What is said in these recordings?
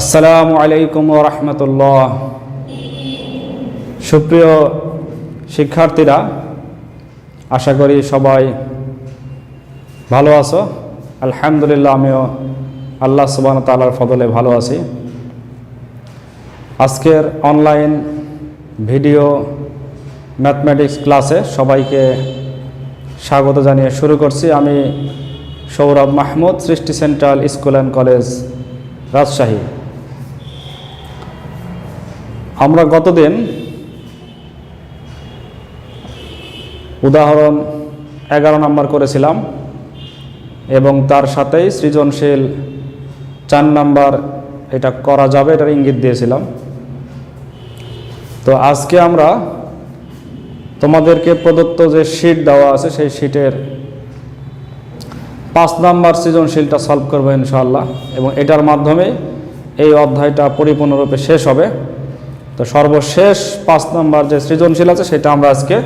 আসসালামু আলাইকুম রহমতুল্লাহ। সুপ্রিয় শিক্ষার্থীরা, আশা করি সবাই ভালো আছো। আলহামদুলিল্লাহ, আমিও আল্লাহ সুবান তালার ফদলে ভালো আছি। আজকের অনলাইন ভিডিও ম্যাথমেটিক্স ক্লাসে সবাইকে স্বাগত জানিয়ে শুরু করছি। আমি Sourav Mahmud, Srishti central school and college Rajshahi. আমরা গতদিন উদাহরণ এগারো নম্বর করেছিলাম এবং তার সাথেই সৃজনশীল চার নাম্বার এটা করা যাবে, এটার ইঙ্গিত দিয়েছিলাম। তো আজকে আমরা তোমাদেরকে প্রদত্ত যে শিট দেওয়া আছে, সেই শিটের পাঁচ নাম্বার সৃজনশীলটা সলভ করব ইনশাআল্লাহ এবং এটার মাধ্যমে এই অধ্যায়টা পরিপূর্ণরূপে শেষ হবে। তো সর্বশেষ পাঁচ নম্বর যে সৃজনশীল আছে, সেটা আমরা আজকে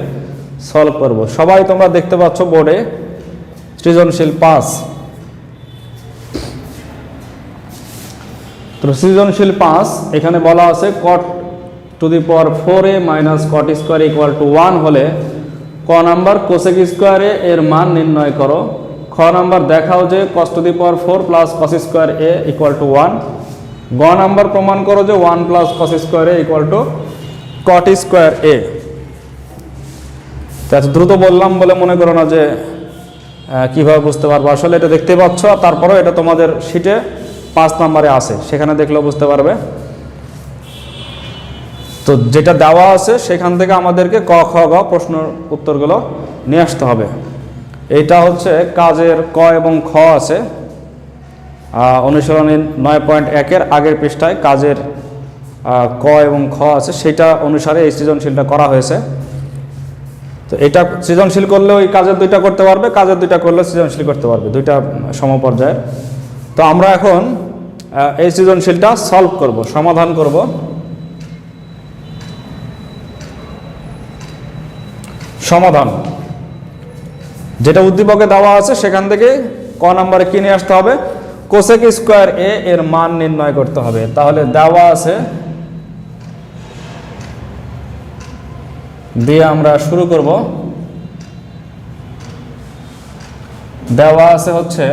সলভ করব। সবাই তোমরা দেখতে পাচ্ছ বোর্ডে সৃজনশীল পাঁচ। তো সৃজনশীল পাঁচ, এখানে বলা আছে cot to the power four A minus cot square equal to one হলে ক নাম্বার কোসেক স্কোয়ারে এর মান নির্ণয় করো। খ নাম্বার দেখাও যে cos to the power four plus cos square A equal to one গ নাম্বার প্রমাণ করো যে one plus cos square A equal to cot square A. এত দ্রুত বললাম বলে মনে করো না যে কীভাবে বুঝতে পারব। আসলে এটা দেখতে পাচ্ছ, আর তারপরেও এটা তোমাদের শিটে পাঁচ নম্বরে আছে। সেখানে দেখলেও বুঝতে পারবে। তো যেটা দেওয়া আছে, সেখান থেকে আমাদেরকে ক, খ, গ প্রশ্ন উত্তরগুলো নিয়ে আসতে হবে। এইটা হচ্ছে কাজের ক এবং খ আছে। অনুশীলনী নয় পয়েন্ট একের আগের পৃষ্ঠায় কাজের ক এবং খ আছে, সেটা অনুসারে এই সৃজনশীলটা করা হয়েছে। তো এটা সৃজনশীল করলে ওই কাজের দুইটা করতে পারবে, কাজের দুইটা করলে সৃজনশীল করতে পারবে, দুইটা সমপর্যায়ে তো আমরা এখন এই সৃজনশীলটা সলভ করব, সমাধান করব। সমাধান। যেটা উদ্দীপকে দেওয়া আছে, সেখান থেকে ক নম্বরে কিনে আসতে হবে? কোসেক স্কোয়ার এ এর মান নির্ণয় করতে হবে। তাহলে দেওয়া আছে, দিয়ে আমরা শুরু করব। দেওয়া আছে হচ্ছে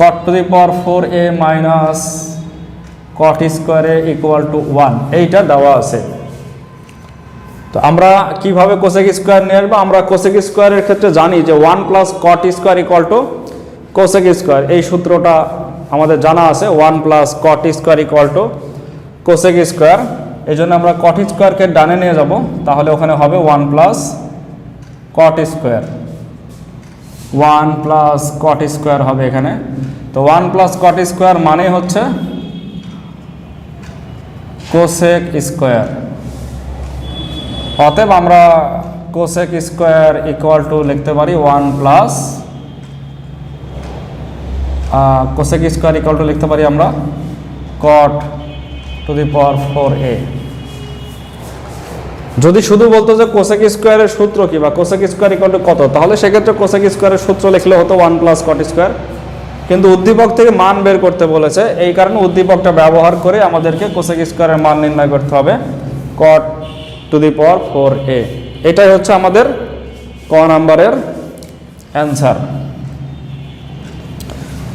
cot to the power four A minus cot স্কোয়ারে ইকুয়াল টু ওয়ান এইটা দেওয়া আছে। তো আমরা কীভাবে কোসেক স্কোয়ার নিয়ে আসব? আমরা কোসেক স্কোয়ারের ক্ষেত্রে জানি যে one plus cot square equal to cosec square এই সূত্রটা আমাদের জানা আছে one plus cot square equal to cosec square এই জন্য আমরা কট স্কোয়ারকে ডানে নিয়ে যাব, তাহলে ওখানে হবে one plus cot square one plus cot square হবে এখানে। তো ওয়ান প্লাস কট স্কোয়ার মানে হচ্ছে কোসেক স্কোয়ার অতএব আমরা কোসেক স্কোয়ার ইকুয়াল টু লিখতে পারি one plus cosec square equal to লিখতে পারি আমরা কট টু দি পাওয়ার ফোর এ যদি শুধু বলতো যে কোসেক স্কোয়ারের সূত্র কি বা কোসেক স্কোয়ার ইকুয়াল টু কত, তাহলে সেক্ষেত্রে কোসেক স্কোয়ারের সূত্র লিখলে হতো ওয়ান প্লাস কট স্কোয়ার কিন্তু উদ্দীপক থেকে মান বের করতে বলেছে, এই কারণে উদ্দীপকটা ব্যবহার করে আমাদেরকে কোসেক স্কোয়ারের মান নির্ণয় করতে হবে কট টু দি পাওয়ার ফোর এ এটাই হচ্ছে আমাদের ক নাম্বারের অ্যান্সার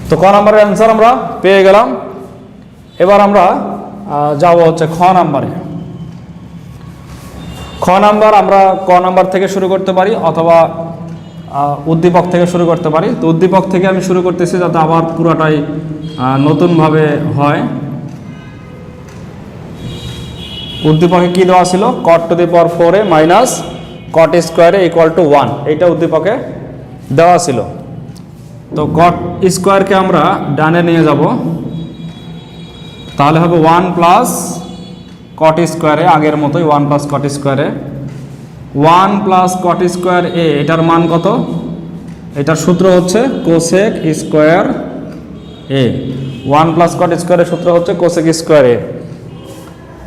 তো ক নাম্বারের অ্যান্সার আমরা পেয়ে গেলাম। এবার আমরা যাব হচ্ছে খ নাম্বারে। খ নাম্বার আমরা ক নাম্বার থেকে শুরু করতে পারি অথবা উদ্দীপক থেকে শুরু করতে পারি। তো উদ্দীপক থেকে আমি শুরু করতেছি যাতে আবার পুরোটাই নতুনভাবে হয়। উদ্দীপকে কি দেওয়া ছিল? Cot to the power four minus cot স্কোয়ারে ইকুয়াল টু ওয়ান এইটা উদ্দীপকে দেওয়া ছিল। তো কট স্কোয়ারকে আমরা ডানে নিয়ে যাব। তাহলে হবে ওয়ান প্লাস কট স্কোয়ারে, আগের মতোই ওয়ান প্লাস কট স্কোয়ারে। One plus cot square A, এটার মান কত? এটার সূত্র হচ্ছে cosec square A. One plus cot স্কোয়ারের সূত্র হচ্ছে কোসেক স্কোয়ার এ।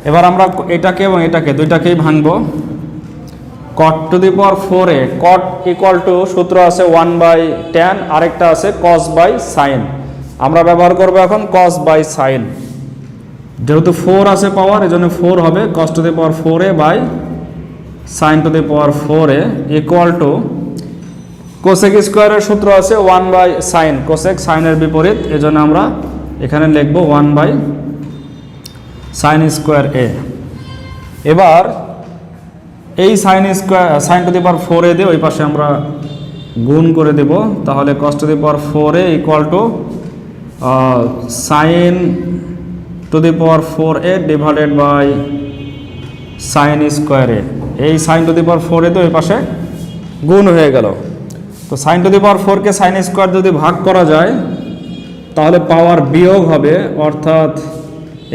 এবার আমরা এটাকে এবং এটাকে, দুইটাকেই ভাঙবো। Cot to the power four cot equal to সূত্র আছে ওয়ান বাই টেন আরেকটা আছে কস বাই সাইন আমরা ব্যবহার করব এখন কস বাই সাইন যেহেতু ফোর আছে পাওয়ার এই জন্য ফোর হবে cos to the power four by sine to the power four equal to cosec স্কোয়ারের সূত্র আছে ওয়ান বাই সাইন কোসেক সাইনের বিপরীত, এজন্য আমরা এখানে লিখব one by sine square A এবার এই sine square sine to the power four A দিয়ে ওই পাশে আমরা গুণ করে দেব। তাহলে cos to the power four A equal to sine to the power four A divided by sine square A. এই sine to the power four A তো ওই পাশে গুণ হয়ে গেল। তো সাইন টু দি পাওয়ার ফোরকে সাইন স্কোয়ার যদি ভাগ করা যায়, তাহলে পাওয়ার বিয়োগ হবে, অর্থাৎ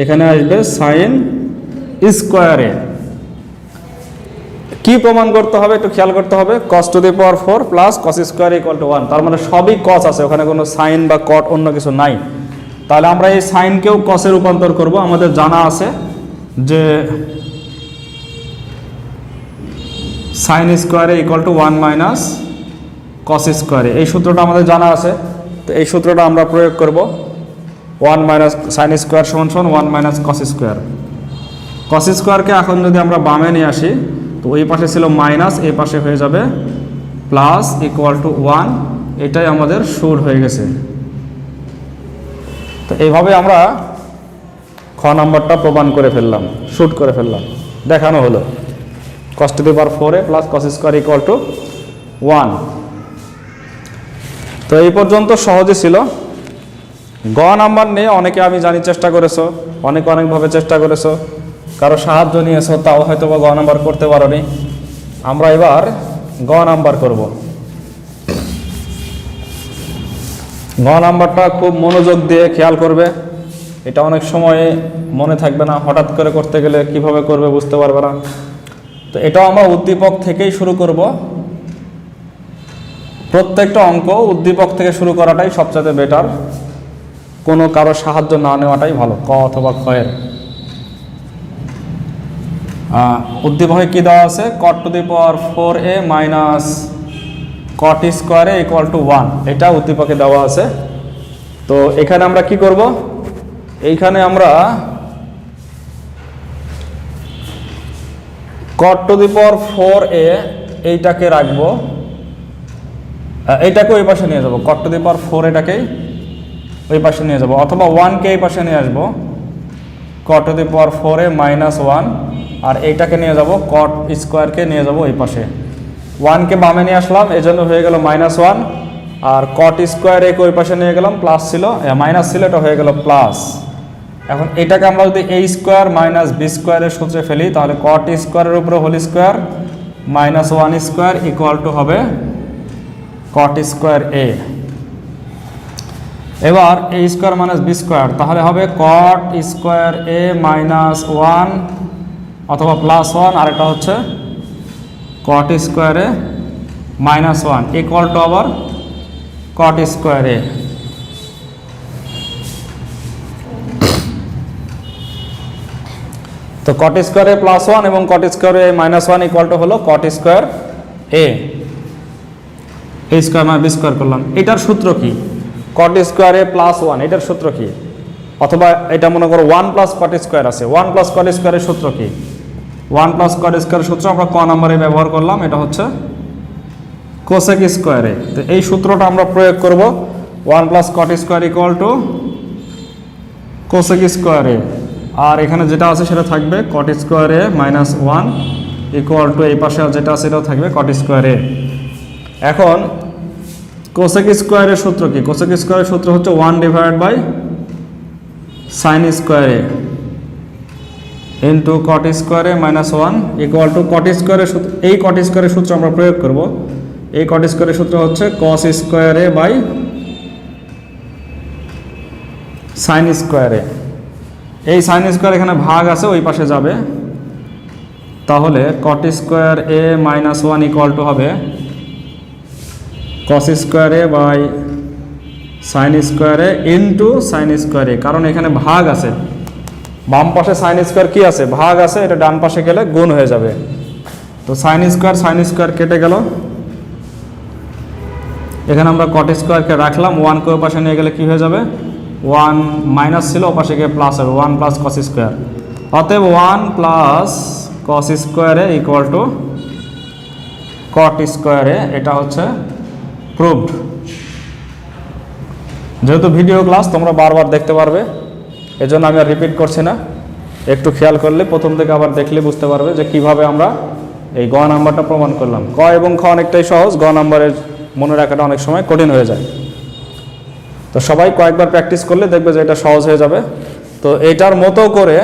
এখানে আসবে সাইন স্কোয়ারে কি প্রমাণ করতে হবে একটু খেয়াল করতে হবে? Cos to the power four plus cos square equal to one তার মানে সবই কস আছে, ওখানে কোনো সাইন বা কট অন্য কিছু নাই। তাহলে আমরা এই সাইনকেও কসে রূপান্তর করব। আমাদের জানা আছে যে সাইন স্কোয়ারে equal to one minus cos স্কোয়ারে এই সূত্রটা আমাদের জানা আছে। তো এই সূত্রটা আমরা প্রয়োগ করব। ওয়ান মাইনাস সাইন স্কোয়ার সমান সমান one minus cos square cos স্কোয়ারকে এখন যদি আমরা বামে নিয়ে আসি তো ওই পাশে ছিল মাইনাস, এই পাশে হয়ে যাবে প্লাস ইকুয়াল টু ওয়ান এটাই আমাদের সুর হয়ে গেছে। তো এইভাবে আমরা খ নাম্বারটা প্রমাণ করে ফেললাম, শুট করে ফেললাম। দেখানো হলো। Cos to the power four plus cos square equal to one তো এই পর্যন্ত সহজে ছিল। গ নাম্বার নিয়ে অনেকে আমি জানি চেষ্টা করেছ, অনেক অনেকভাবে চেষ্টা করেছ। কারও সাহায্য নিয়েছো তাও হয়তো বা গ নাম্বার করতে পারোনি। আমরা এবার গ নাম্বার করব। গ নাম্বারটা খুব মনোযোগ দিয়ে খেয়াল করবে। এটা অনেক সময় মনে থাকবে না হঠাৎ করে করতে গেলে কীভাবে করবে বুঝতে পারবে না। তো এটাও আমরা উদ্দীপক থেকেই শুরু করব। প্রত্যেকটা অঙ্ক উদ্দীপক থেকে শুরু করাটাই সবচেয়ে বেটার কোনো কারও সাহায্য না নেওয়াটাই ভালো ক অথবা আহ, উদ্দীপকে কি দেওয়া আছে? Cot to the power four A minus cot স্কোয়ারে ইকুয়াল টু ওয়ান এটা উদ্দীপকে দেওয়া আছে। তো এখানে আমরা কি করব? এইখানে আমরা কট টু দি পাওয়ার ফোর এ এইটাকে রাখব। এইটাকে ওই পাশে নিয়ে যাব। কট টু দি পাওয়ার ফোর এটাকেই ওই পাশে নিয়ে যাব। অথবা ওয়ানকে এই পাশে নিয়ে আসব। Cot to the power four A minus one আর এইটাকে নিয়ে যাব কট স্কোয়ারকে নিয়ে যাব ওই পাশে। ওয়ানকে বামে নিয়ে আসলাম, এই জন্য হয়ে গেল মাইনাস ওয়ান আর কট স্কোয়ার একে ওই পাশে নিয়ে গেলাম প্লাস ছিল মাইনাস ছিল, এটা হয়ে গেল প্লাস এখন এটাকে আমরা যদি এ স্কোয়ার মাইনাস বি স্কোয়ারের সূত্রে ফেলি, তাহলে কট স্কোয়ারের উপরে whole square minus one square equal to হবে কট স্কোয়ার এ এবার A square minus B square তাহলে হবে cot square A minus one অথবা প্লাস ওয়ান আর এটা হচ্ছে কট স্কোয়ারে মাইনাস ওয়ান ইকুয়াল টু আবার কট স্কোয়ারে তো কট স্কোয়ারে প্লাস ওয়ান এবং কট স্কোয়ারে মাইনাস ওয়ান ইকুয়াল টু হলো cot square A A square মানে বি স্কোয়ার করলাম। এটার সূত্র কি? কট স্কোয়ারে প্লাস ওয়ান এটার সূত্র কি? অথবা এটা মনে করো ওয়ান প্লাস কট স্কোয়ার আছে। ওয়ান প্লাস কট স্কোয়ারের সূত্র কি? ওয়ান প্লাস স্কোয়ার স্কোয়ারের সূত্র আমরা ক নম্বরে ব্যবহার করলাম, এটা হচ্ছে কোসেক স্কোয়ারে তো এই সূত্রটা আমরা প্রয়োগ করব one plus cot square equal to cosec স্কোয়ারে আর এখানে যেটা আছে সেটা থাকবে কট স্কোয়ারে মাইনাস ওয়ান ইকুয়াল টু এই পাশে যেটা আছে সেটাও থাকবে কট স্কোয়ারে এখন কোসেক স্কোয়ারের সূত্র কি? কোসেক স্কোয়ারের সূত্র হচ্ছে ওয়ান ডিভাইড বাই সাইন স্কোয়ারে ইন্টু কট স্কোয়ারে minus one equal to cot স্কোয়ারের সূত্র, এই কট স্কোয়ারের সূত্র আমরা প্রয়োগ করব। এই কট স্কোয়ারের সূত্র হচ্ছে কস স্কোয়ারে বাই সাইন স্কোয়ারে এই সাইন স্কোয়ার এখানে ভাগ আছে, ওই পাশে যাবে। তাহলে cot square A minus one equal to হবে কস স্কোয়ারে বাই সাইন স্কোয়ারে ইনটু সাইন স্কোয়ারে কারণ এখানে ভাগ আছে। বাম পাশে সাইন স্কোয়ার কী আছে? ভাগ আছে, এটা ডান পাশে গেলে গুণ হয়ে যাবে। তো সাইন স্কোয়ার সাইন স্কোয়ার কেটে গেল। এখানে আমরা কট স্কোয়ারকে রাখলাম ওয়ানকে ওই পাশে নিয়ে গেলে কি হয়ে যাবে? ওয়ান মাইনাস ছিল, ওপাশে গিয়ে প্লাস হবে। ওয়ান প্লাস কস স্কোয়ার অতএব ওয়ান প্লাস কস স্কোয়ারে ইকুয়াল টু কট স্কোয়ারে এটা হচ্ছে প্রুভড যেহেতু ভিডিও ক্লাস তোমরা বারবার দেখতে পারবে। এজন্য আমি আর রিপিট করছি না। একটু খেয়াল করলে প্রথম থেকে আবার দেখলে বুঝতে পারবে যে কীভাবে আমরা এই গ নাম্বারটা প্রমাণ করলাম। ক এবং খ অনেকটাই সহজ, গ নাম্বারের মনে রাখাটা অনেক সময় কঠিন হয়ে যায়। তো সবাই কয়েকবার প্র্যাকটিস করলে দেখবে যে এটা সহজ হয়ে যাবে। তো এটার মতো করে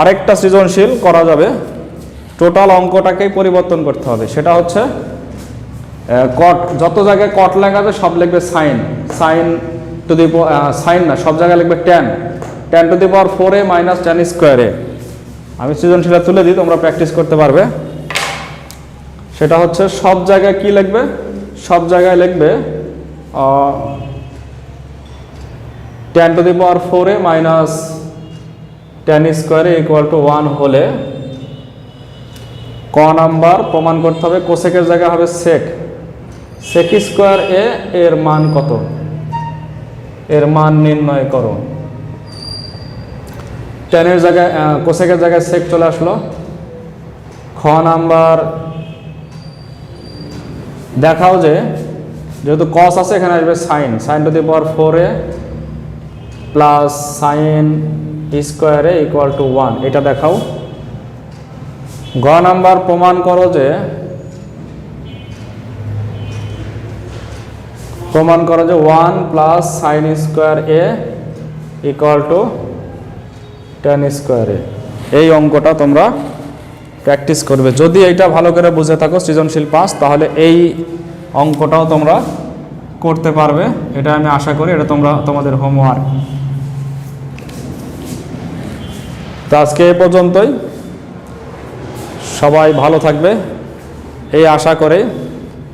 আরেকটা সৃজনশীল করা যাবে। টোটাল অঙ্কটাকেই পরিবর্তন করতে হবে। সেটা হচ্ছে কট যত জায়গায় কট লেখা আছে সব লিখবে sine sine to the sine না, সব জায়গায় লিখবে tan tan to the power four A minus tan স্কোয়ারে আমি সৃজনশীলতা তুলে দিই, তোমরা প্র্যাকটিস করতে পারবে। সেটা হচ্ছে সব জায়গায় কি লিখবে? সব জায়গায় লিখবে tan to the power four A minus tan স্কোয়ারে ইকুয়াল টু ওয়ান হলে ক নাম্বার প্রমাণ করতে হবে, কোসেকের জায়গা হবে সেক সেক স্কোয়ার এ এর মান কত? এর মান নির্ণয় করো। টেনের জায়গায় কোসেকের জায়গায় সেক চলে আসলো। খ নাম্বার, দেখাও যে, যেহেতু কস আছে, এখানে আসবে sine sine to the power four plus sine স্কোয়ারে ইকুয়াল টু ওয়ান এটা দেখাও। গ নাম্বার প্রমাণ করো যে প্রমাণ করো যে one plus sine square A equal to tan স্কোয়ারে এই অঙ্কটা তোমরা প্র্যাকটিস করবে। যদি এইটা ভালো করে বুঝে থাকো, সৃজনশীল পাস, তাহলে এই অঙ্কটাও তোমরা করতে পারবে। এটা আমি আশা করি, এটা তোমরা তোমাদের হোমওয়ার্ক তো আজকে এই পর্যন্তই। সবাই ভালো থাকবে। এই আশা করে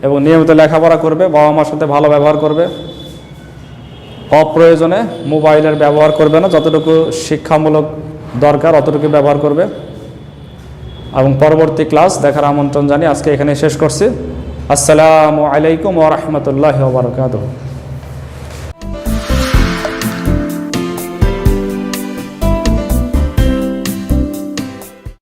এবং নিয়মিত লেখাপড়া করবে, বাবা মার সাথে ভালো ব্যবহার করবে। অপ্রয়োজনে মোবাইলের ব্যবহার করবে না, যতটুকু শিক্ষামূলক দরকার অতটুকু ব্যবহার করবে। এবং পরবর্তী ক্লাস দেখার আমন্ত্রণ জানিয়ে আজকে এখানে শেষ করছি। আসসালামু আলাইকুম ওরহমতুল্লাহ বারকাতুহ।